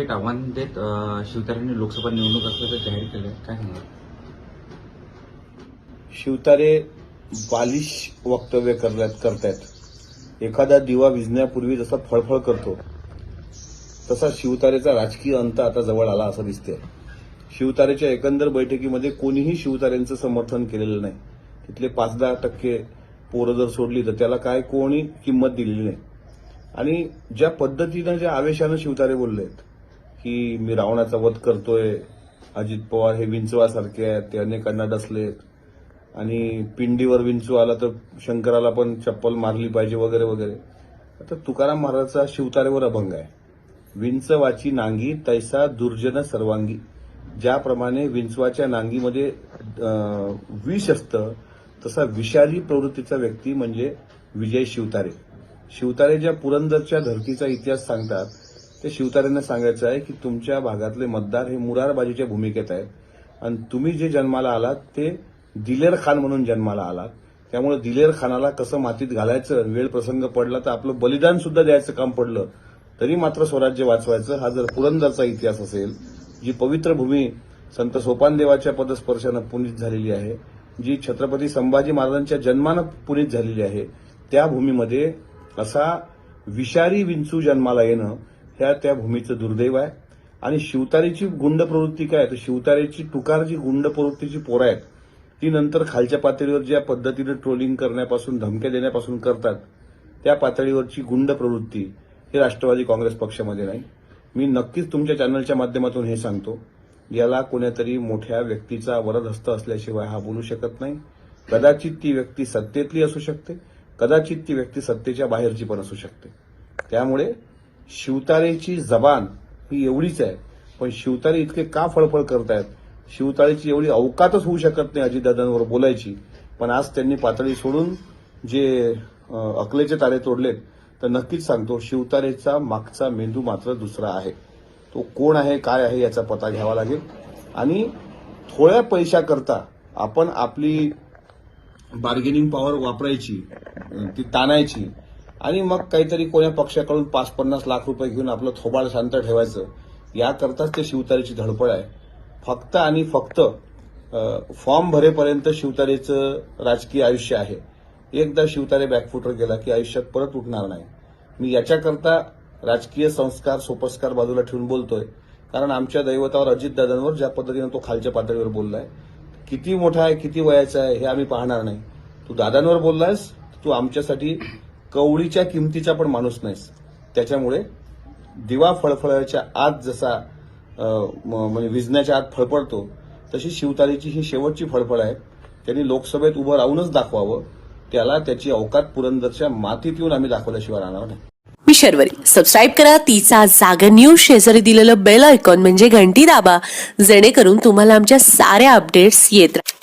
थेट आव्हान देत शिवतारेने लोकसभा निवडणूक असल्याचं जाहीर केलं काय सांगा शिवतारे बालिश वक्तव्य करण्यात करतायत. एखादा दिवा विजण्यापूर्वी जसा फळफळ करतो तसा शिवतारेचा राजकीय अंत आता जवळ आला असं दिसतंय. शिवतारेच्या एकंदर बैठकीमध्ये कोणीही शिवतारेंचं समर्थन केलेलं नाही. तिथले पाच दहा टक्के पोरं जर सोडली तर त्याला काय कोणी किंमत दिलेली नाही. आणि ज्या पद्धतीनं ज्या आवेशानं शिवतारे बोललेत की मी रावणाचा वध करतोय अजित पवार हे विंचवासारखे आहेत ते अनेकांना डसलेत. आणि पिंडीवर विंचू आला तर शंकराला पण चप्पल मारली पाहिजे वगैरे वगैरे. आता तुकाराम महाराजचा शिवतारेवर अभंग आहे. विंचवाची नांगी तैसा दुर्जन सर्वांगी. ज्याप्रमाणे विंचवाच्या नांगीमध्ये विष असतं तसा विषारी प्रवृत्तीचा व्यक्ती म्हणजे विजय शिवतारे. शिवतारे ज्या पुरंदरच्या धरतीचा इतिहास सांगतात ते शिवतारेंना सांगायचं आहे की तुमच्या भागातले मतदार हे मुरारबाजीच्या भूमिकेत आहेत. आणि तुम्ही जे जन्माला आलात ते दिलेर खान म्हणून जन्माला आलात. त्यामुळे दिलेर खानाला कसं मातीत घालायचं वेळ प्रसंग पडला तर आपलं बलिदान सुद्धा द्यायचं काम पडलं तरी मात्र स्वराज्य वाचवायचं. हा जर पुरंदरचा इतिहास असेल जी पवित्र भूमी संत सोपानदेवाच्या पदस्पर्शानं पुनीत झालेली आहे जी छत्रपती संभाजी महाराजांच्या जन्मानं पुनीत झालेली आहे त्या भूमीमध्ये असा विषारी विंचू जन्माला येणं ह्या त्या भूमीचं दुर्दैव आहे. आणि शिवतारेची गुंड प्रवृत्ती काय? तर शिवतारेची टुकार जी गुंड प्रवृत्तीची पोरं आहेत ती नंतर खालच्या पातळीवर ज्या पद्धतीने ट्रोलिंग करण्यापासून धमक्या देण्यापासून करतात त्या पातळीवरची गुंड प्रवृत्ती ही राष्ट्रवादी काँग्रेस पक्षामध्ये नाही. मी नक्कीच तुमच्या चॅनलच्या माध्यमातून हे सांगतो याला कोणीतरी मोठ्या व्यक्तीचा वरदहस्त असल्याशिवाय हा बोलू शकत नाही. कदाचित ती व्यक्ती सत्तेतली असू शकते कदाचित ती व्यक्ती सत्तेच्या बाहेरची पण असू शकते. त्यामुळे शिवतारेची जबान ही एवढीच आहे. पण शिवतारे इतके का फळफळ करतायत? शिवतारेची एवढी अवकातच होऊ शकत नाही अजितदादांवर बोलायची. पण आज त्यांनी पातळी सोडून जे अकलेचे तारे तोडलेत तर नक्कीच सांगतो शिवतारेचा मागचा मेंदू मात्र दुसरा आहे. तो कोण आहे काय आहे याचा पता घ्यावा लागेल. आणि थोड्या पैशाकरता आपण आपली बार्गेनिंग पॉवर वापरायची ती ताणायची आणि मग काहीतरी कोण्या पक्षाकडून पाच पन्नास लाख रुपये घेऊन आपलं थोबाड शांत ठेवायचं याकरताच ते शिवतारेची धडपड आहे. फक्त आणि फक्त फॉर्म भरेपर्यंत शिवतारेचं राजकीय आयुष्य आहे. एकदा शिवतारे बॅकफुटर गेला की आयुष्यात परत उठणार नाही. मी याच्याकरता राजकीय संस्कार सोपस्कार बाजूला ठेवून बोलतोय. कारण आमच्या दैवतावर अजितदादांवर ज्या पद्धतीनं तो खालच्या पातळीवर बोललाय किती मोठा आहे किती वयाचा आहे हे आम्ही पाहणार नाही. तू दादांवर बोललायस तू आमच्यासाठी कवडीच्या किमतीचा पण माणूस नाहीस. त्याच्यामुळे दिवा फळफळाच्या आत जसा म्हणजे विजण्याच्या आत फळफळतो तशी शिवतारीची ही शेवटची फळफळ आहे. त्यांनी लोकसभेत उभं राहूनच दाखवावं. त्याला त्याची अवकात पुरंदरच्या मातीत येऊन आम्ही दाखवल्याशिवाय राहणार नाही. मी शर्वरी. सबस्क्राईब करा. तिचा जागा न्यूज शेजारी दिलेलं बेल आयकॉन म्हणजे घंटी दाबा. जेणेकरून तुम्हाला आमच्या साऱ्या अपडेट्स येत राहतील